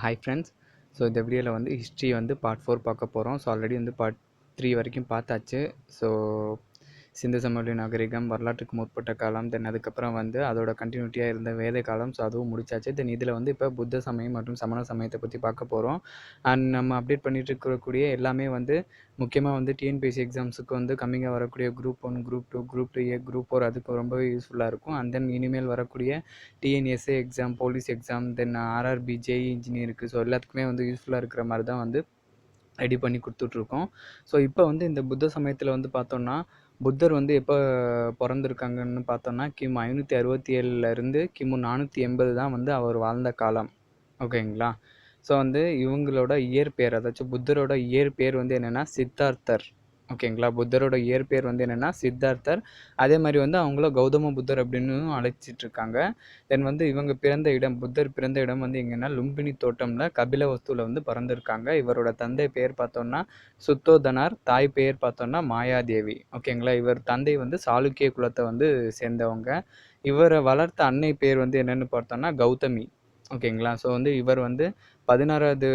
Hi friends so இந்த வீடியோவில் வந்து ஹிஸ்ட்ரி வந்து பார்ட் ஃபோர் பார்க்க போகிறோம் ஸோ ஆல்ரெடி வந்து பார்ட் த்ரீ வரைக்கும் பார்த்தாச்சு. ஸோ சிந்து சமவெளி நாகரிகம் வரலாற்றுக்கு முற்பட்ட காலம் தென் அதுக்கப்புறம் வந்து அதோட கண்டினியூட்டியாக இருந்த வேத காலம். ஸோ அதுவும் முடிச்சாச்சு. தென் இதில் வந்து இப்போ புத்த சமயம் மற்றும் சமண சமயத்தை பற்றி பார்க்க போகிறோம் அண்ட் நம்ம அப்டேட் பண்ணிட்டு இருக்கக்கூடிய எல்லாமே வந்து முக்கியமாக வந்து டிஎன்பிஎஸ்சி எக்ஸாம்ஸுக்கு வந்து கம்மிங்காக வரக்கூடிய group one group two group two A group four அதுக்கு ரொம்பவே யூஸ்ஃபுல்லாக இருக்கும். அண்ட் தென் இனிமேல் வரக்கூடிய TNSA exam police exam then RRB JE இன்ஜினியருக்கு so எல்லாத்துக்குமே வந்து யூஸ்ஃபுல்லாக இருக்கிற மாதிரி தான் வந்து ரெடி பண்ணி கொடுத்துட்ருக்கோம் ஸோ இப்போ வந்து இந்த புத்த சமயத்தில் வந்து பார்த்தோன்னா புத்தர் வந்து எப்போ பிறந்திருக்காங்கன்னு பார்த்தோம்னா கிமு ஐநூற்றி அறுபத்தி ஏழுலேருந்து கிமு நானூற்றி எண்பது தான் வந்து அவர் வாழ்ந்த காலம். ஓகேங்களா? ஸோ வந்து இவங்களோட இயற்பெயர் அதாச்சும் புத்தரோட இயற்பெயர் வந்து என்னென்னா சித்தார்த்தர். ஓகேங்களா? புத்தரோட இயற்பெயர் வந்து என்னென்னா சித்தார்த்தர். அதே மாதிரி வந்து அவங்கள கௌதம புத்தர் அப்படின்னு அழைச்சிட்டு இருக்காங்க தென் வந்து இவங்க பிறந்த இடம் புத்தர் பிறந்த இடம் வந்து எங்கன்னா லும்பினி தோட்டம்ல கபிலவஸ்துவில் வந்து பிறந்திருக்காங்க. இவரோட தந்தை பெயர் பார்த்தோம்னா சுத்தோதனார். தாய் பெயர் பார்த்தோம்னா மாயாதேவி. ஓகேங்களா? இவர் தந்தை வந்து சாளுக்கிய குலத்தை வந்து சேர்ந்தவங்க. இவரை வளர்த்த அன்னை பேர் வந்து என்னென்னு பார்த்தோம்னா கௌதமி. ஓகேங்களா? ஸோ வந்து இவர் வந்து பதினாறாவது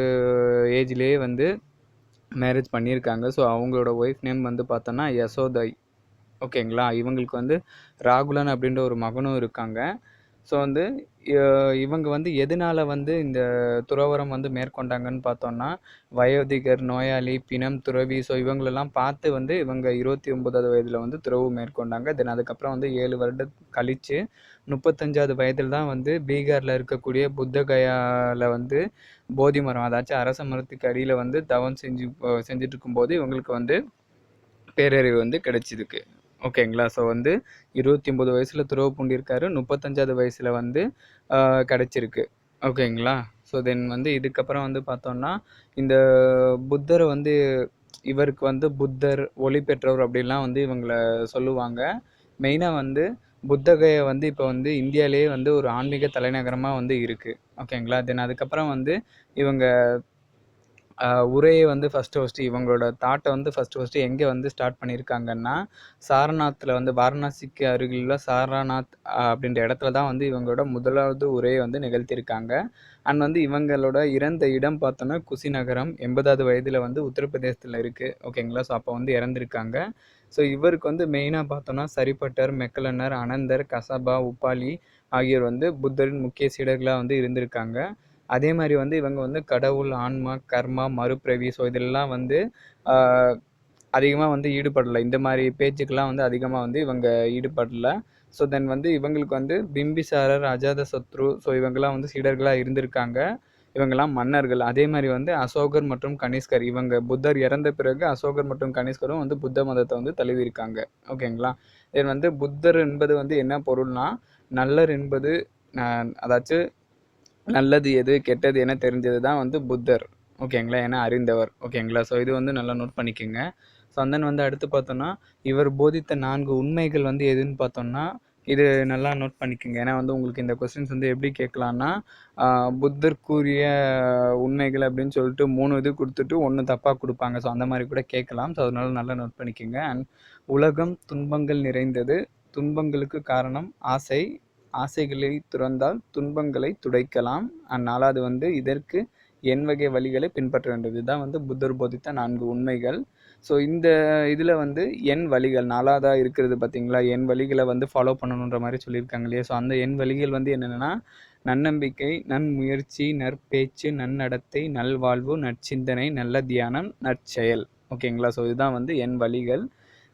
ஏஜ்லேயே வந்து மேரேஜ் பண்ணியிருக்காங்க. ஸோ அவங்களோட ஒய்ஃப் நேம் வந்து பார்த்தோன்னா யசோதை. ஓகேங்களா இவங்களுக்கு வந்து ராகுலன் அப்படின்ற ஒரு மகனும் இருக்காங்க. ஸோ வந்து இவங்க வந்து எதனால் வந்து இந்த துறவரம் வந்து மேற்கொண்டாங்கன்னு பார்த்தோன்னா வயோதிகர் நோயாளி பிணம் துறவி ஸோ இவங்களெல்லாம் பார்த்து வந்து இவங்க இருபத்தி ஒன்பதாவது வயதில் வந்து துறவு மேற்கொண்டாங்க. தென் அதுக்கப்புறம் வந்து ஏழு வருடம் கழித்து முப்பத்தஞ்சாவது வயதில் தான் வந்து பீகாரில் இருக்கக்கூடிய புத்தகயாவில் வந்து போதி மரம் அதாச்சும் அரச மரத்துக்கு அடியில் வந்து தவம் செஞ்சு செஞ்சுட்டு இருக்கும்போது இவங்களுக்கு வந்து பேரறிவு வந்து கிடைச்சிருக்கு ஓகேங்களா? ஸோ வந்து இருபத்தி ஒம்பது வயசில் துறவு பூண்டிருக்காரு. முப்பத்தஞ்சாவது வயசில் வந்து கிடச்சிருக்கு. ஓகேங்களா? ஸோ தென் வந்து இதுக்கப்புறம் வந்து பார்த்தோம்னா இந்த புத்தரை வந்து இவருக்கு வந்து புத்தர் ஒளி பெற்றவர் அப்படின்லாம் வந்து இவங்களை சொல்லுவாங்க. மெயினாக வந்து புத்தகையை வந்து இப்போ வந்து இந்தியாவிலேயே வந்து ஒரு ஆன்மீக தலைநகரமாக வந்து இருக்குது ஓகேங்களா? தென் அதுக்கப்புறம் வந்து இவங்க உரையை வந்து ஃபஸ்ட்டு ஃபஸ்ட்டு இவங்களோட தாட்டை வந்து ஃபஸ்ட்டு ஃபஸ்ட்டு எங்கே வந்து ஸ்டார்ட் பண்ணியிருக்காங்கன்னா சாரநாத்தில் வந்து வாரணாசிக்கு அருகில் சாரநாத் அப்படின்ற இடத்துல தான் வந்து இவங்களோட முதலாவது உரையை வந்து நிகழ்த்தியிருக்காங்க. அண்ட் வந்து இவங்களோட இறந்த இடம் பார்த்தோன்னா குசிநகரம் எண்பதாவது வயதில் வந்து உத்தரப்பிரதேசத்தில் இருக்குது ஓகேங்களா ஸோ அப்போ வந்து இறந்துருக்காங்க. ஸோ இவருக்கு வந்து மெயினாக பார்த்தோன்னா சரிப்பட்டர் மெக்கலனர் அனந்தர் கசபா உப்பாலி ஆகியோர் வந்து புத்தரின் முக்கிய சீடர்களாக வந்து இருந்திருக்காங்க. அதே மாதிரி வந்து இவங்க வந்து கடவுள் ஆன்மா கர்மா மறுபிறவி. ஸோ இதெல்லாம் வந்து அதிகமாக வந்து ஈடுபடலை. இந்த மாதிரி பேச்சுக்கெல்லாம் வந்து அதிகமாக வந்து இவங்க ஈடுபடலை. ஸோ தென் வந்து இவங்களுக்கு வந்து பிம்பிசாரர் அஜாத சத்ரு. ஸோ இவங்கெல்லாம் வந்து சீடர்களாக இருந்திருக்காங்க. இவங்கெல்லாம் மன்னர்கள். அதே மாதிரி வந்து அசோகர் மற்றும் கனிஷ்கர். இவங்க புத்தர் இறந்த பிறகு அசோகர் மற்றும் கனிஷ்கரும் வந்து புத்த மதத்தை வந்து தழுவியிருக்காங்க. ஓகேங்களா? இது வந்து புத்தர் என்பது வந்து என்ன பொருள்னா நல்லர் என்பது அதாச்சும் நல்லது எது கெட்டது என தெரிஞ்சது தான் வந்து புத்தர். ஓகேங்களா? ஏன்னா அறிந்தவர். ஓகேங்களா? ஸோ இது வந்து நல்லா நோட் பண்ணிக்கோங்க. ஸோ அந்த வந்து அடுத்து பார்த்தோன்னா இவர் போதித்த நான்கு உண்மைகள் வந்து எதுன்னு பார்த்தோம்னா இது நல்லா நோட் பண்ணிக்கோங்க. ஏன்னா வந்து உங்களுக்கு இந்த கொஸ்டின்ஸ் வந்து எப்படி கேட்கலான்னா புத்தர் கூறிய உண்மைகள் அப்படின்னு சொல்லிட்டு மூணு இது கொடுத்துட்டு ஒன்று தப்பாக கொடுப்பாங்க. ஸோ அந்த மாதிரி கூட கேட்கலாம். ஸோ அதனால நல்லா நோட் பண்ணிக்கோங்க. அண்ட் உலகம் துன்பங்கள் நிறைந்தது. துன்பங்களுக்கு காரணம் ஆசை ஆசைகளை துறந்தால் துன்பங்களை துடைக்கலாம். நாலாவது வந்து இதற்கு என் வகை வழிகளை பின்பற்ற வேண்டியது தான் வந்து புத்தர் போதித்த நான்கு உண்மைகள். ஸோ இந்த இதில் வந்து என் வழிகள் நாலாவதாக இருக்கிறது பார்த்தீங்களா என் வழிகளை வந்து ஃபாலோ பண்ணணுன்ற மாதிரி சொல்லியிருக்காங்க இல்லையா? ஸோ அந்த என் வழிகள் வந்து என்னென்னா நன்னம்பிக்கை நன்முயற்சி நற்பேச்சு நன்னடத்தை நல்வாழ்வு நற்சிந்தனை நல்ல தியானம் நற்செயல். ஓகேங்களா? ஸோ இதுதான் வந்து என் வழிகள்.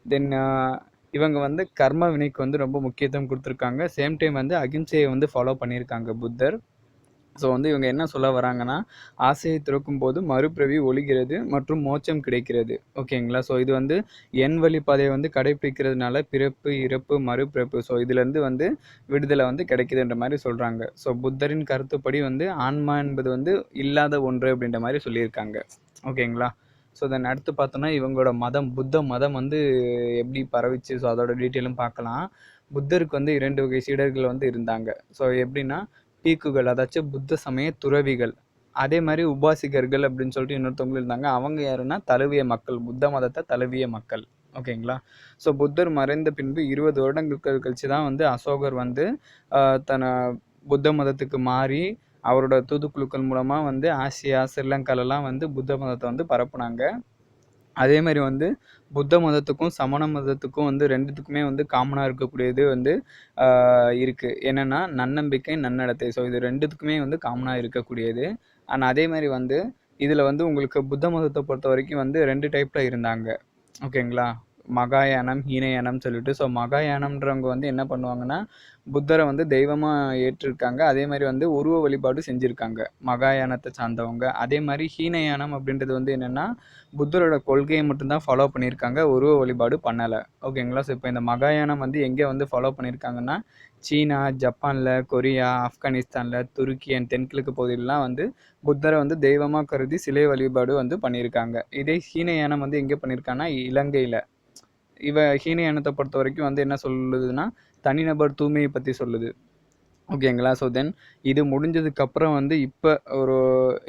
தென் இவங்க வந்து கர்ம வினைக்கு வந்து ரொம்ப முக்கியத்துவம் கொடுத்துருக்காங்க. சேம் டைம் வந்து அகிம்சையை வந்து ஃபாலோ பண்ணியிருக்காங்க புத்தர். ஸோ வந்து இவங்க என்ன சொல்ல வராங்கன்னா ஆசையை திறக்கும் போது மறுபிறவி ஒழிகிறது மற்றும் மோட்சம் கிடைக்கிறது. ஓகேங்களா ஸோ இது வந்து என் வழி பாதையை வந்து கடைபிடிக்கிறதுனால பிறப்பு இறப்பு மறுபிறப்பு. ஸோ இதுலேருந்து வந்து விடுதலை வந்து கிடைக்குதுன்ற மாதிரி சொல்கிறாங்க ஸோ புத்தரின் கருத்துப்படி வந்து ஆன்மா என்பது வந்து இல்லாத ஒன்று அப்படின்ற மாதிரி சொல்லியிருக்காங்க. ஓகேங்களா ஸோ தென் அடுத்து பார்த்தோன்னா இவங்களோட மதம் புத்த மதம் வந்து எப்படி பரவிச்சு ஸோ அதோட டீட்டெயிலும் பார்க்கலாம். புத்தருக்கு வந்து இரண்டு வகை சீடர்கள் வந்து இருந்தாங்க. ஸோ எப்படின்னா பீக்குகள் அதாச்சும் புத்த சமய துறவிகள். அதே மாதிரி உபாசிகர்கள் அப்படின்னு சொல்லிட்டு இன்னொருத்தவங்களும் இருந்தாங்க. அவங்க யாருன்னா தழுவிய மக்கள் புத்த மதத்தை தழுவிய மக்கள். ஓகேங்களா? ஸோ புத்தர் மறைந்த பின்பு இருபது வருடங்கள் கழிச்சு தான் வந்து அசோகர் வந்து தன புத்த மதத்துக்கு மாறி அவரோட தூதுக்குழுக்கள் மூலமாக வந்து ஆசியா ஸ்ரீலங்காலெல்லாம் வந்து புத்த மதத்தை வந்து பரப்புனாங்க. அதே மாதிரி வந்து புத்த மதத்துக்கும் சமண மதத்துக்கும் வந்து ரெண்டுத்துக்குமே வந்து காமனாக இருக்கக்கூடியது வந்து இருக்குது என்னென்னா நன்னம்பிக்கை நன்னடத்தை. ஸோ இது ரெண்டுத்துக்குமே வந்து காமனாக இருக்கக்கூடியது. அண்ட் அதே மாதிரி வந்து இதில் வந்து உங்களுக்கு புத்த மதத்தை பொறுத்த வரைக்கும் வந்து ரெண்டு டைப்பில் இருந்தாங்க. ஓகேங்களா மகாயானம் ஹீனயானம் சொல்லிட்டு ஸோ மகாயானம்ன்றவங்க வந்து என்ன பண்ணுவாங்கன்னா புத்தரை வந்து தெய்வமாக ஏற்றிருக்காங்க. அதே மாதிரி வந்து உருவ வழிபாடு செஞ்சுருக்காங்க மகாயானத்தை சார்ந்தவங்க. அதே மாதிரி ஹீனயானம் அப்படின்றது வந்து என்னென்னா புத்தரோட கொள்கையை மட்டும்தான் ஃபாலோ பண்ணியிருக்காங்க உருவ வழிபாடு பண்ணலை. ஓகேங்களா ஸோ இப்போ இந்த மகாயானம் வந்து எங்கே வந்து ஃபாலோ பண்ணியிருக்காங்கன்னா சீனா ஜப்பானில் கொரியா ஆப்கானிஸ்தானில் துருக்கி அண்ட் தென்கிழக்கு பகுதியிலலாம் வந்து புத்தரை வந்து தெய்வமாக கருதி சிலை வழிபாடு வந்து பண்ணியிருக்காங்க. இதே ஹீனயானம் வந்து எங்கே பண்ணியிருக்காங்கன்னா இலங்கையில். இவ ஹீனயானத்தை பொறுத்த வரைக்கும் வந்து என்ன சொல்லுதுன்னா தனிநபர் தூய்மையை பற்றி சொல்லுது. ஓகேங்களா? ஸோ தென் இது முடிஞ்சதுக்கப்புறம் வந்து இப்போ ஒரு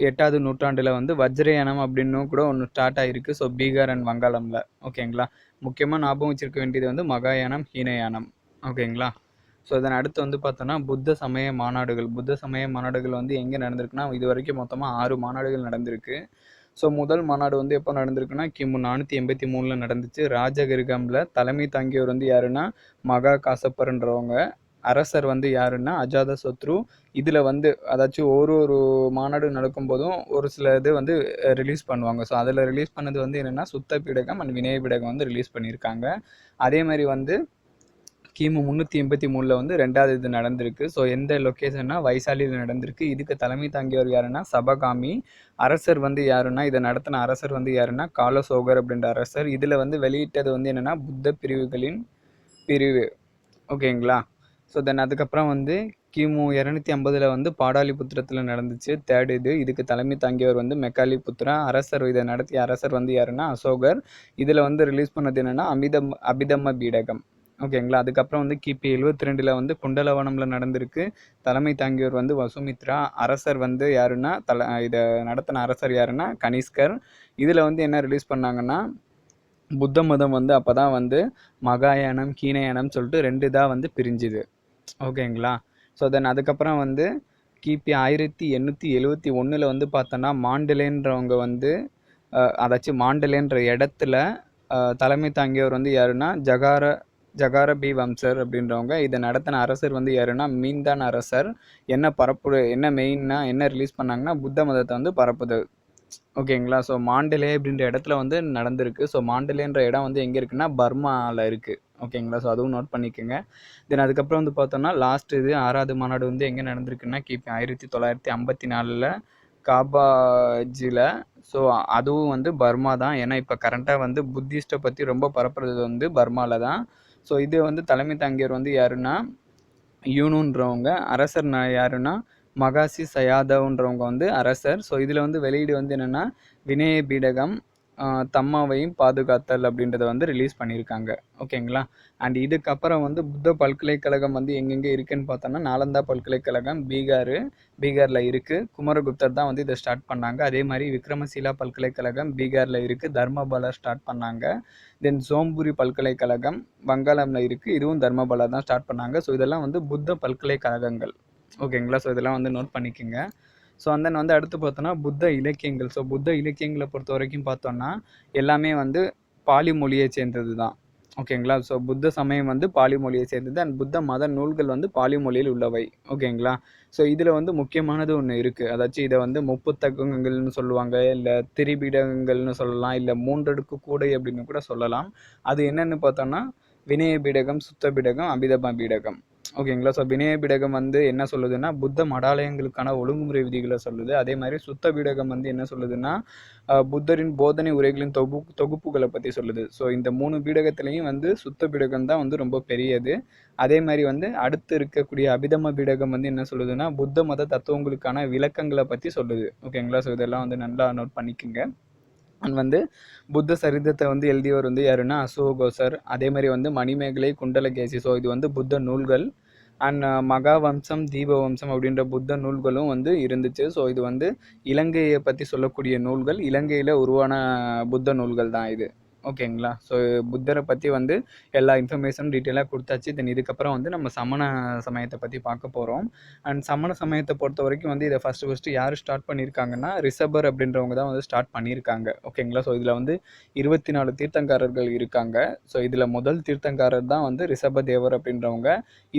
எட்டாவது நூற்றாண்டில் வந்து வஜ்ரயானம் அப்படின்னு கூட ஒன்று ஸ்டார்ட் ஆகிருக்கு ஸோ பீகார் அண்ட் வங்காளமில். ஓகேங்களா? முக்கியமாக ஞாபகம் வச்சிருக்க வேண்டியது வந்து மகாயானம் ஹீனயானம். ஓகேங்களா? ஸோ இதன் அடுத்து வந்து பார்த்தோன்னா புத்த சமய மாநாடுகள். புத்த சமய மாநாடுகள் வந்து எங்கே நடந்திருக்குன்னா இது வரைக்கும் மொத்தமாக ஆறு மாநாடுகள் நடந்திருக்கு. ஸோ முதல் மாநாடு வந்து எப்போ நடந்திருக்குன்னா கிமு நானூற்றி எண்பத்தி மூணில் நடந்துச்சு. ராஜகிருகமில் தலைமை தாங்கியவர் வந்து யாருன்னா மகா காசப்பர்ன்றவங்க. அரசர் வந்து யாருன்னா அஜாத சத்ரு. இதில் வந்து அதாச்சும் ஒரு ஒரு மாநாடு நடக்கும்போதும் ஒரு சில இது வந்து ரிலீஸ் பண்ணுவாங்க. ஸோ அதில் ரிலீஸ் பண்ணது வந்து என்னென்னா சுத்த பீடகம் அண்ட் வினய பீடகம் வந்து ரிலீஸ் பண்ணியிருக்காங்க. அதே மாதிரி வந்து கிமு முந்நூற்றி எண்பத்தி மூணில் வந்து ரெண்டாவது இது நடந்திருக்கு. ஸோ எந்த லொக்கேஷன்னா வைசாலியில் நடந்திருக்கு. இதுக்கு தலைமை தாங்கியவர் யாருன்னா சபகாமி. அரசர் வந்து யாருன்னா இதை நடத்தின அரசர் வந்து யாருன்னா காலசோகர் அப்படின்ற அரசர். இதில் வந்து வெளியிட்டது வந்து என்னென்னா புத்த பிரிவுகளின் பிரிவு. ஓகேங்களா? ஸோ தென் அதுக்கப்புறம் வந்து கிமு இரநூத்தி ஐம்பதில் வந்து பாடாலிபுத்திரத்தில் நடந்துச்சு. தேர்ட் இது. இதுக்கு தலைமை தாங்கியவர் வந்து மெக்காலி புத்திரா அரசர் இதை நடத்திய அரசர் வந்து யாருன்னா அசோகர். இதில் வந்து ரிலீஸ் பண்ணது என்னென்னா அமிதம் அபிதம்ம பீடகம். ஓகேங்களா அதுக்கப்புறம் வந்து கிபி எழுபத்தி ரெண்டில் வந்து குண்டலவனமில் நடந்திருக்கு. தலைமை தாங்கியோர் வந்து வசுமித்ரா. அரசர் வந்து யாருன்னா தலை இதை நடத்தின அரசர் யாருன்னா கனிஷ்கர். இதில் வந்து என்ன ரிலீஸ் பண்ணாங்கன்னா புத்த மதம் வந்து அப்போ தான் வந்து மகாயானம் கீனயானம் சொல்லிட்டு ரெண்டு இதாக வந்து பிரிஞ்சுது. ஓகேங்களா ஸோ தென் அதுக்கப்புறம் வந்து கிபி ஆயிரத்தி எண்ணூற்றி எழுவத்தி ஒன்றில் வந்து பார்த்தோன்னா மாண்டலேன்றவங்க வந்து அதாச்சும் மாண்டலேன்ற இடத்துல தலைமை தாங்கியவர் வந்து யாருன்னா ஜகார ஜகார பி வம்சர் அப்படின்றவங்க. இதை நடத்தின அரசர் வந்து யாருன்னா மீன்தான் அரசர். என்ன பரப்பு என்ன மெயின்னா என்ன ரிலீஸ் பண்ணாங்கன்னா புத்த மதத்தை வந்து பரப்புது ஓகேங்களா? ஸோ மாண்டலே அப்படின்ற இடத்துல வந்து நடந்திருக்கு. ஸோ மாண்டலேன்ற இடம் வந்து எங்கே இருக்குன்னா பர்மாவில் இருக்குது ஓகேங்களா? ஸோ அதுவும் நோட் பண்ணிக்கோங்க. தென் அதுக்கப்புறம் வந்து பார்த்தோம்னா லாஸ்ட் இது ஆறாவது மாநாடு வந்து எங்கே நடந்திருக்குன்னா கிபி ஆயிரத்தி தொள்ளாயிரத்தி ஐம்பத்தி நாலில் காபாஜியில் ஸோ அதுவும் வந்து பர்மா தான். ஏன்னா இப்போ கரண்ட்டாக வந்து புத்திஸ்ட்டை பற்றி ரொம்ப பரப்புறது வந்து பர்மாவில் தான். ஸோ இது வந்து தலைமை தாங்கியவர் வந்து யாருன்னா? யூனுன்றவங்க. அரசர் யாருன்னா? மகாசி சயாதவ்ன்றவங்க வந்து அரசர். ஸோ இதில் வந்து வெளியீடு வந்து என்னென்னா வினய பீடகம் தம்மாவையும் பாதுகாத்தல் அப்படின்றத வந்து ரிலீஸ் பண்ணியிருக்காங்க. ஓகேங்களா அண்ட் இதுக்கப்புறம் வந்து புத்த பல்கலைக்கழகம் வந்து எங்கெங்கே இருக்குன்னு பார்த்தோன்னா நாலந்தா பல்கலைக்கழகம் பீகார் பீகாரில் இருக்குது குமரகுப்தர் தான் வந்து இதை ஸ்டார்ட் பண்ணாங்க. அதே மாதிரி விக்ரமசீலா பல்கலைக்கழகம் பீகாரில் இருக்குது தர்மபாலா ஸ்டார்ட் பண்ணாங்க. தென் சோம்புரி பல்கலைக்கழகம் வங்காளமில் இருக்குது இதுவும் தர்மபாலா தான் ஸ்டார்ட் பண்ணாங்க. ஸோ இதெல்லாம் வந்து புத்த பல்கலைக்கழகங்கள். ஓகேங்களா ஸோ இதெல்லாம் வந்து நோட் பண்ணிக்கோங்க. ஸோ அந்த வந்து அடுத்து பார்த்தோன்னா புத்த இலக்கியங்கள். ஸோ புத்த இலக்கியங்களை பொறுத்த வரைக்கும் பார்த்தோன்னா எல்லாமே வந்து பாலி மொழியை சேர்ந்தது தான். ஓகேங்களா ஸோ புத்த சமயம் வந்து பாலி மொழியை சேர்ந்தது. அண்ட் புத்த மத நூல்கள் வந்து பாலி மொழியில் உள்ளவை. ஓகேங்களா ஸோ இதில் வந்து முக்கியமானது ஒன்று இருக்குது அதாச்சும் இதை வந்து முப்புத்தகங்கள்னு சொல்லுவாங்க. இல்லை திரிபீடகங்கள்னு சொல்லலாம். இல்லை மூன்றடுக்கு கூடை அப்படின்னு கூட சொல்லலாம். அது என்னென்னு பார்த்தோன்னா வினய பீடகம் சுத்த பீடகம் அபிதப பீடகம் ஓகேங்களா? ஸோ வினய பீடகம் வந்து என்ன சொல்லுதுன்னா புத்த மடாலயங்களுக்கான ஒழுங்குமுறை விதிகளை சொல்லுது. அதே மாதிரி சுத்த பீடகம் வந்து என்ன சொல்லுதுன்னா புத்தரின் போதனை உரைகளின் தொகு தொகுப்புகளை பற்றி சொல்லுது. ஸோ இந்த மூணு பீடகத்துலேயும் வந்து சுத்த பீடகம் தான் வந்து ரொம்ப பெரியது. அதே மாதிரி வந்து அடுத்து இருக்கக்கூடிய அபிதம பீடகம் வந்து என்ன சொல்லுதுன்னா புத்த மத தத்துவங்களுக்கான விளக்கங்களை பற்றி சொல்லுது. ஓகேங்களா? ஸோ இதெல்லாம் வந்து நல்லா நோட் பண்ணிக்கோங்க. அண்ட் வந்து புத்த சரிதத்தை வந்து எழுதியவர் வந்து யாருன்னா அசோகோசர். அதே மாதிரி வந்து மணிமேகலை குண்டலகேசி. ஸோ இது வந்து புத்த நூல்கள். அண்ட் மகாவம்சம் தீபவம்சம் அப்படின்ற புத்த நூல்களும் வந்து இருந்துச்சு. ஸோ இது வந்து இலங்கையை பற்றி சொல்லக்கூடிய நூல்கள். இலங்கையில் உருவான புத்த நூல்கள் தான் இது. ஓகேங்களா? ஸோ புத்தரை பற்றி வந்து எல்லா இன்ஃபர்மேஷனும் டீட்டெயிலாக கொடுத்தாச்சு. தென் இதுக்கப்புறம் வந்து நம்ம சமண சமயத்தை பற்றி பார்க்க போகிறோம் அண்ட் சமண சமயத்தை பொறுத்த வரைக்கும் வந்து இதை ஃபஸ்ட்டு ஃபஸ்ட்டு யார் ஸ்டார்ட் பண்ணியிருக்காங்கன்னா ரிஷபர் அப்படின்றவங்க தான் வந்து ஸ்டார்ட் பண்ணியிருக்காங்க ஓகேங்களா? ஸோ இதில் வந்து இருபத்தி நாலு தீர்த்தங்காரர்கள் இருக்காங்க. ஸோ இதில் முதல் தீர்த்தங்காரர் தான் வந்து ரிஷப தேவர் அப்படின்றவங்க.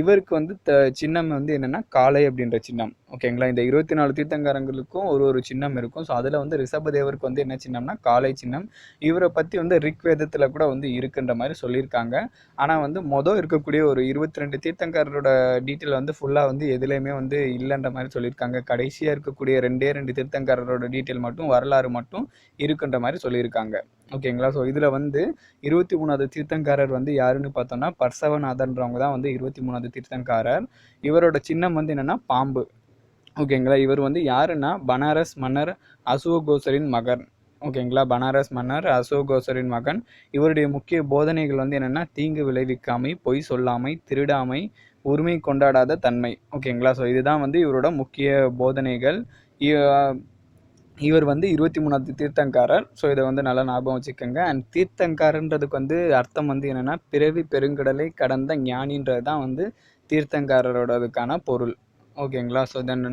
இவருக்கு வந்து த சின்னம் வந்து என்னென்னா காளை அப்படின்ற சின்னம். ஓகேங்களா? இந்த இருபத்தி நாலு தீர்த்தங்காரங்களுக்கும் ஒரு ஒரு சின்னம் இருக்கும். ஸோ அதில் வந்து ரிஷபதேவருக்கு வந்து என்ன சின்னம்னா காலை சின்னம். இவரை பற்றி வந்து ரிக் வேதத்தில் கூட வந்து இருக்குன்ற மாதிரி சொல்லியிருக்காங்க. ஆனால் வந்து மொதல் இருக்கக்கூடிய ஒரு இருபத்தி ரெண்டு தீர்த்தங்காரரோட டீட்டெயில் வந்து ஃபுல்லாக வந்து எதுலேயுமே வந்து இல்லைன்ற மாதிரி சொல்லியிருக்காங்க. கடைசியாக இருக்கக்கூடிய ரெண்டே ரெண்டு தீர்த்தங்காரரோட டீட்டெயில் மட்டும் வரலாறு மட்டும் இருக்குன்ற மாதிரி சொல்லியிருக்காங்க. ஓகேங்களா? ஸோ இதில் வந்து இருபத்தி மூணாவது தீர்த்தங்காரர் வந்து யாருன்னு பார்த்தோம்னா பர்சவநாதன்றவங்க தான் வந்து இருபத்தி மூணாவது தீர்த்தங்காரர். இவரோட சின்னம் வந்து என்னென்னா பாம்பு. ஓகேங்களா? இவர் வந்து யாருன்னா? பனாரஸ் மன்னர் அசோகோசரின் மகன். ஓகேங்களா? பனாரஸ் மன்னர் அசோகோசரின் மகன். இவருடைய முக்கிய போதனைகள் வந்து என்னென்னா தீங்கு விளைவிக்காமை பொய் சொல்லாமை திருடாமை உரிமை கொண்டாடாத தன்மை. ஓகேங்களா? ஸோ இதுதான் வந்து இவரோட முக்கிய போதனைகள். இவர் வந்து இருபத்தி மூணாவது தீர்த்தங்காரர். ஸோ இதை வந்து நல்லா ஞாபகம் வச்சுக்கோங்க. அண்ட் தீர்த்தங்காரன்றதுக்கு வந்து அர்த்தம் வந்து என்னென்னா பிறவி பெருங்கடலை கடந்த ஞானின்றது தான் வந்து தீர்த்தங்காரரோடதுக்கான பொருள். ஓகேங்களா? ஸோ தென்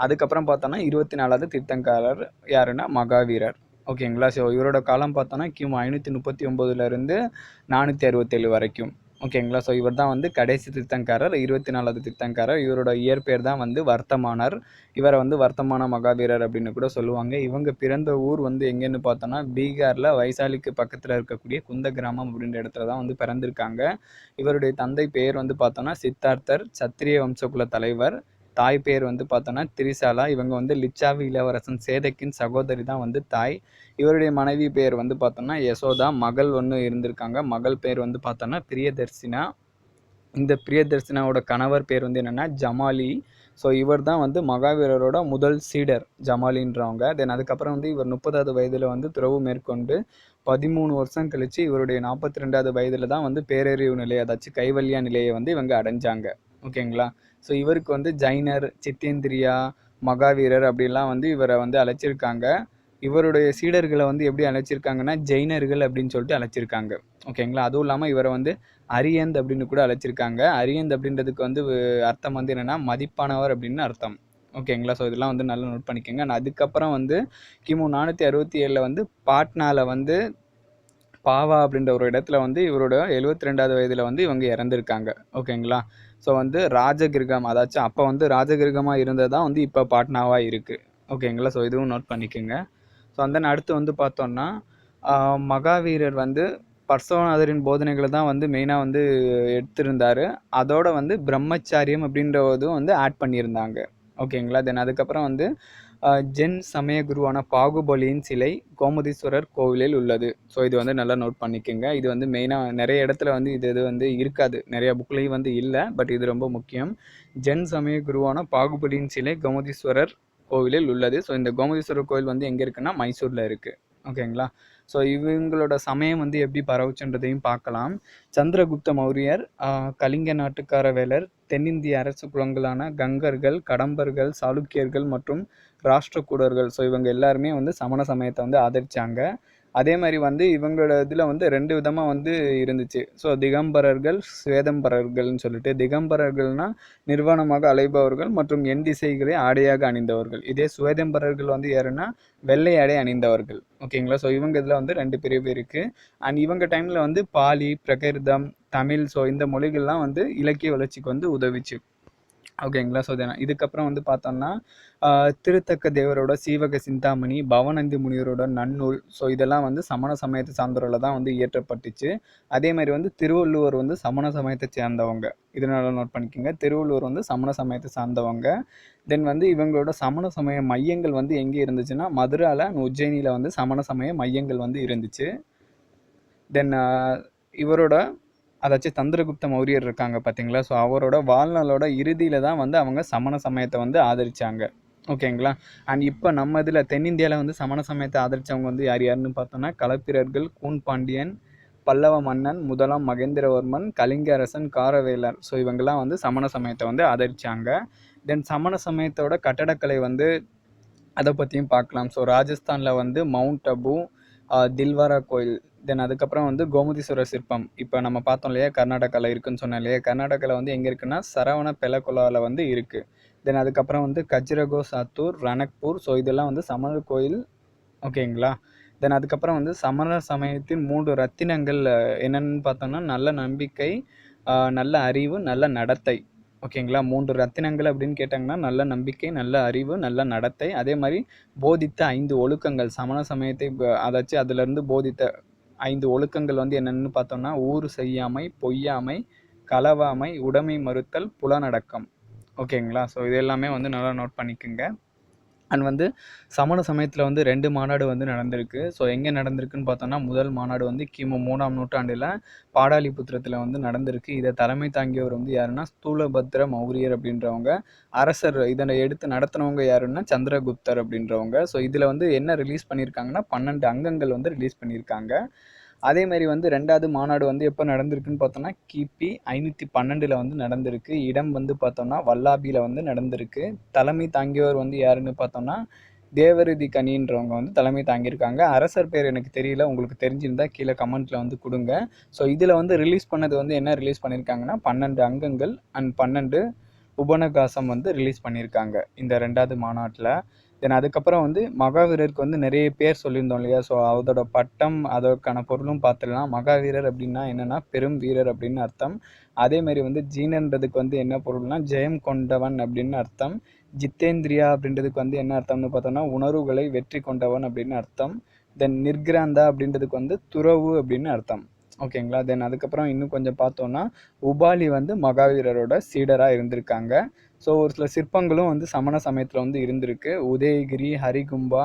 அதுக்கப்புறம் பார்த்தோன்னா இருபத்தி நாலாவது தீர்த்தங்காரர் யாருன்னா மகாவீரர். ஓகேங்களா? ஸோ இவரோட காலம் பார்த்தோன்னா கிமு ஐநூற்றி முப்பத்தி ஒம்போதுலேருந்து நானூற்றி அறுபத்தேழு வரைக்கும். ஓகேங்களா? ஸோ இவர் தான் வந்து கடைசி திருத்தங்காரர் இருபத்தி நாலாவது திருத்தங்காரர். இவரோட இயற்பெயர் தான் வந்து வர்த்தமானர். இவரை வந்து வர்த்தமான மகாவீரர் அப்படின்னு கூட சொல்லுவாங்க. இவங்க பிறந்த ஊர் வந்து எங்கேன்னு பார்த்தோன்னா பீகாரில் வைசாலிக்கு பக்கத்தில் இருக்கக்கூடிய குந்த கிராமம் அப்படின்ற இடத்துல தான் வந்து பிறந்திருக்காங்க. இவருடைய தந்தை பெயர் வந்து பார்த்தோன்னா சித்தார்த்தர் சத்திரிய வம்சகுல தலைவர். தாய் பேர் வந்து பார்த்தோன்னா திரிசாலா. இவங்க வந்து லிச்சாவி இளவரசன் சேதக்கின் சகோதரி தான் வந்து தாய். இவருடைய மனைவி பேர் வந்து பார்த்தோன்னா யசோதா மகள் ஒன்று இருந்திருக்காங்க. மகள் பேர் வந்து பார்த்தோன்னா பிரியதர்சினா. இந்த பிரியதர்சினாவோட கணவர் பேர் வந்து என்னென்னா ஜமாலி. ஸோ இவர் தான் வந்து மகாவீரரோட முதல் சீடர் ஜமாலின்றவங்க. தென் அதுக்கப்புறம் வந்து இவர் முப்பதாவது வயதில் வந்து துறவு மேற்கொண்டு பதிமூணு வருஷம் கழித்து இவருடைய நாற்பத்தி ரெண்டாவது வயதில் தான் வந்து பேரறிவு நிலை அதாச்சும் கைவல்யா நிலையை வந்து இவங்க அடைஞ்சாங்க. ஓகேங்களா? ஸோ இவருக்கு வந்து ஜைனர் சித்தேந்திரியா மகாவீரர் அப்படிலாம் வந்து இவரை வந்து அழைச்சிருக்காங்க. இவருடைய சீடர்களை வந்து எப்படி அழைச்சிருக்காங்கன்னா ஜெயினர்கள் அப்படின்னு சொல்லிட்டு அழைச்சிருக்காங்க. ஓகேங்களா? அதுவும் இல்லாமல் இவரை வந்து அரியந்த் அப்படின்னு கூட அழைச்சிருக்காங்க. அரியந்த் அப்படின்றதுக்கு வந்து அர்த்தம் வந்து என்னென்னா மதிப்பானவர் அப்படின்னு அர்த்தம். ஓகேங்களா? ஸோ இதெல்லாம் வந்து நல்லா நோட் பண்ணிக்கோங்க. அதுக்கப்புறம் வந்து கிமு நானூற்றி அறுபத்தி ஏழில் வந்து பாட்னாவில் வந்து பாவா அப்படின்ற ஒரு இடத்துல வந்து இவரோட எழுபத்தி ரெண்டாவது வயதில் வந்து இவங்க இறந்துருக்காங்க. ஓகேங்களா? ஸோ வந்து ராஜகிருகம் அதாச்சும் அப்போ வந்து ராஜகிருகமாக இருந்தது தான் வந்து இப்போ பாட்னாவாக இருக்குது ஓகேங்களா? ஸோ இதுவும் நோட் பண்ணிக்கோங்க. ஸோ அந்த அடுத்து வந்து பார்த்தோன்னா மகாவீரர் வந்து பர்சவநாதரின் போதனைகளை தான் வந்து மெயினாக வந்து எடுத்திருந்தார். அதோட வந்து பிரம்மச்சாரியம் அப்படின்றதும் வந்து ஆட் பண்ணியிருந்தாங்க. ஓகேங்களா தென் அதுக்கப்புறம் வந்து ஜென் சமய குருவான பாகுபலியின் சிலை கோமதீஸ்வரர் கோவிலில் உள்ளது. ஸோ இது வந்து நல்லா நோட் பண்ணிக்கோங்க. இது வந்து மெயினாக நிறைய இடத்துல வந்து இது இது வந்து இருக்காது. நிறைய புக்லேயும் வந்து இல்லை பட் இது ரொம்ப முக்கியம். ஜென் சமய குருவான பாகுபலியின் சிலை கோமதீஸ்வரர் கோவிலில் உள்ளது. ஸோ இந்த கோமதீஸ்வரர் கோவில் வந்து எங்கே இருக்குன்னா மைசூரில் இருக்குது ஓகேங்களா ஸோ இவங்களோட சமயம் வந்து எப்படி பரவுச்சுன்றதையும் பார்க்கலாம். சந்திரகுப்த மௌரியர் கலிங்க நாட்டுக்கார வேலர் தென்னிந்திய அரசு குலங்களான கங்கர்கள் கடம்பர்கள் சாளுக்கியர்கள் மற்றும் ராஷ்டிரகூடர்கள். ஸோ இவங்க எல்லாருமே வந்து சமண சமயத்தை வந்து ஆதரித்தாங்க அதே மாதிரி வந்து இவங்களோட இதில் வந்து ரெண்டு விதமாக வந்து இருந்துச்சு. ஸோ திகம்பரர்கள் சுவேதம்பரர்கள்னு சொல்லிட்டு திகம்பரர்கள்னால் நிர்வாணமாக அலைபவர்கள் மற்றும் என் திசைகளை ஆடையாக அணிந்தவர்கள். இதே சுவேதம்பரர்கள் வந்து யாருன்னா வெள்ளை ஆடை அணிந்தவர்கள். ஓகேங்களா ஸோ இவங்க இதில் வந்து ரெண்டு பிரிவு இருக்குது அண்ட் இவங்க டைமில் வந்து பாலி பிரகிருதம் தமிழ் ஸோ இந்த மொழிகள்லாம் வந்து இலக்கிய வளர்ச்சிக்கு வந்து உதவிச்சு. ஓகேங்களா ஸோ இதுக்கப்புறம் வந்து பார்த்தோம்னா திருத்தக்க தேவரோட சீவக சிந்தாமணி பவநந்தி முனிவரோட நன்னூல் ஸோ இதெல்லாம் வந்து சமண சமயத்தை சார்ந்தவரில் தான் வந்து இயற்றப்பட்டுச்சு. அதே மாதிரி வந்து திருவள்ளுவர் வந்து சமண சமயத்தை சேர்ந்தவங்க. இதனால நோட் பண்ணிக்கோங்க. திருவள்ளுவர் வந்து சமண சமயத்தை சார்ந்தவங்க. தென் வந்து இவங்களோட சமண சமய மையங்கள் வந்து எங்கே இருந்துச்சுன்னா மதுராவில் உஜ்ஜயினியில் வந்து சமண சமய மையங்கள் வந்து இருந்துச்சு. தென் இவரோட அதாச்சும் சந்திரகுப்த மௌரியர் இருக்காங்க பார்த்தீங்களா ஸோ அவரோட வாழ்நாளோட இறுதியில் தான் வந்து அவங்க சமண சமயத்தை வந்து ஆதரித்தாங்க ஓகேங்களா? அண்ட் இப்போ நம்ம இதில் தென்னிந்தியாவில் வந்து சமண சமயத்தை ஆதரித்தவங்க வந்து யார் யாருன்னு பார்த்தோன்னா களப்பிரர்கள் கூன் பாண்டியன் பல்லவ மன்னன் முதலாம் மகேந்திரவர்மன் கலிங்க அரசன் காரவேலர். ஸோ இவங்கெல்லாம் வந்து சமண சமயத்தை வந்து ஆதரித்தாங்க தென் சமண சமயத்தோட கட்டடக்கலை வந்து அதை பற்றியும் பார்க்கலாம். ஸோ ராஜஸ்தானில் வந்து மவுண்ட் அபு தில்வாரா கோயில். தென் அதுக்கப்புறம் வந்து கோமதீஸ்வரர் சிற்பம். இப்போ நம்ம பார்த்தோம் இல்லையா கர்நாடகாவில் இருக்குன்னு சொன்னோம் இல்லையா கர்நாடகாவில் வந்து எங்கே இருக்குன்னா சரவண பெலகுலாவில் வந்து இருக்குது தென் அதுக்கப்புறம் வந்து கஜ்ரகோ சாத்தூர் ரணக்பூர். ஸோ இதெல்லாம் வந்து சமணர் கோயில் ஓகேங்களா தென் அதுக்கப்புறம் வந்து சமண சமயத்தின் மூன்று ரத்தினங்கள் என்னென்னு பார்த்தோம்னா நல்ல நம்பிக்கை நல்ல அறிவு நல்ல நடத்தை ஓகேங்களா மூன்று ரத்தினங்கள் அப்படின்னு கேட்டாங்கன்னா நல்ல நம்பிக்கை நல்ல அறிவு நல்ல நடத்தை. அதே மாதிரி போதித்த ஐந்து ஒழுக்கங்கள் சமண சமயத்தை ப- அதாச்சும் அதுலேருந்து போதித்த ஐந்து ஒழுக்கங்கள் வந்து என்னென்னு பார்த்தோம்னா ஊறு செய்யாமை பொய்யாமை களவாமை உடைமை மறுத்தல் புலனடக்கம். ஓகேங்களா? ஸோ இது எல்லாமே வந்து நல்லா நோட் பண்ணிக்கோங்க. அண்ட் வந்து சமண சமயத்தில் வந்து ரெண்டு மாநாடு வந்து நடந்திருக்கு. ஸோ எங்கே நடந்திருக்குன்னு பார்த்தோன்னா முதல் மாநாடு வந்து கிமு மூணாம் நூற்றாண்டில் பாடாலிபுத்திரத்தில் வந்து நடந்திருக்கு. இதை தலைமை தாங்கியவர் வந்து யாருன்னா ஸ்தூலபத்ர மௌரியர் அப்படின்றவங்க. அரசர் இதனை எடுத்து நடத்தினவங்க யாருன்னா சந்திரகுப்தர் அப்படின்றவங்க. ஸோ இதில் வந்து என்ன ரிலீஸ் பண்ணியிருக்காங்கன்னா பன்னெண்டு அங்கங்கள் வந்து ரிலீஸ் பண்ணியிருக்காங்க அதே மாதிரி வந்து ரெண்டாவது மாநாடு வந்து எப்போ நடந்திருக்குன்னு பார்த்தோம்னா கிபி ஐநூற்றி பன்னெண்டில் வந்து நடந்திருக்கு. இடம் வந்து பார்த்தோம்னா வல்லாபியில் வந்து நடந்திருக்கு. தலைமை தாங்கியவர் வந்து யாருன்னு பார்த்தோம்னா தேவரதி கனின்றவங்க வந்து தலைமை தாங்கியிருக்காங்க. அரசர் பேர் எனக்கு தெரியல உங்களுக்கு தெரிஞ்சிருந்தால் கீழே கமெண்ட்டில் வந்து கொடுங்க. ஸோ இதில் வந்து ரிலீஸ் பண்ணது வந்து என்ன ரிலீஸ் பண்ணியிருக்காங்கன்னா பன்னெண்டு அங்கங்கள் அண்ட் பன்னெண்டு உபனகாசம் வந்து ரிலீஸ் பண்ணியிருக்காங்க இந்த ரெண்டாவது மாநாட்டில். தென் அதுக்கப்புறம் வந்து மகாவீரருக்கு வந்து நிறைய பேர் சொல்லியிருந்தோம் இல்லையா? ஸோ அதோட பட்டம் அதற்கான பொருளும் பார்த்துடலாம். மகாவீரர் அப்படின்னா என்னன்னா பெரும் வீரர் அப்படின்னு அர்த்தம். அதே மாதிரி வந்து ஜீனன்றதுக்கு வந்து என்ன பொருள்னா ஜெயம் கொண்டவன் அப்படின்னு அர்த்தம். ஜித்தேந்திரியா அப்படின்றதுக்கு வந்து என்ன அர்த்தம்னு பார்த்தோம்னா உணர்வுகளை வெற்றி கொண்டவன் அப்படின்னு அர்த்தம். தென் நிர்கிராந்தா அப்படின்றதுக்கு வந்து துறவு அப்படின்னு அர்த்தம். ஓகேங்களா? தென் அதுக்கப்புறம் இன்னும் கொஞ்சம் பார்த்தோன்னா உபாலி வந்து மகாவீரரோட சீடராக இருந்திருக்காங்க. ஸோ ஒரு சில சிற்பங்களும் வந்து சமண சமயத்தில் வந்து இருந்திருக்கு. உதயகிரி ஹரிகும்பா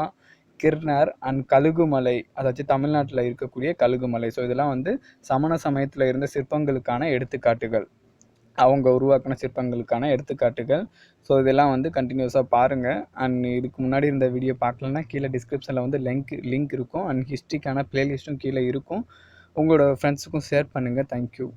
கிர்னர் அண்ட் கழுகுமலை அதாச்சும் தமிழ்நாட்டில் இருக்கக்கூடிய கழுகுமலை. ஸோ இதெல்லாம் வந்து சமண சமயத்தில் இருந்த சிற்பங்களுக்கான எடுத்துக்காட்டுகள். அவங்க உருவாக்கின சிற்பங்களுக்கான எடுத்துக்காட்டுகள். ஸோ இதெல்லாம் வந்து கண்டினியூஸாக பாருங்கள் அண்ட் இதுக்கு முன்னாடி இருந்த வீடியோ பார்க்கலன்னா கீழே டிஸ்கிரிப்ஷனில் வந்து லிங்க் லிங்க் இருக்கும். அண்ட் ஹிஸ்ட்ரிக்கான ப்ளேலிஸ்ட்டும் கீழே இருக்கும். உங்களோட ஃப்ரெண்ட்ஸுக்கும் ஷேர் பண்ணுங்கள் தேங்க்யூ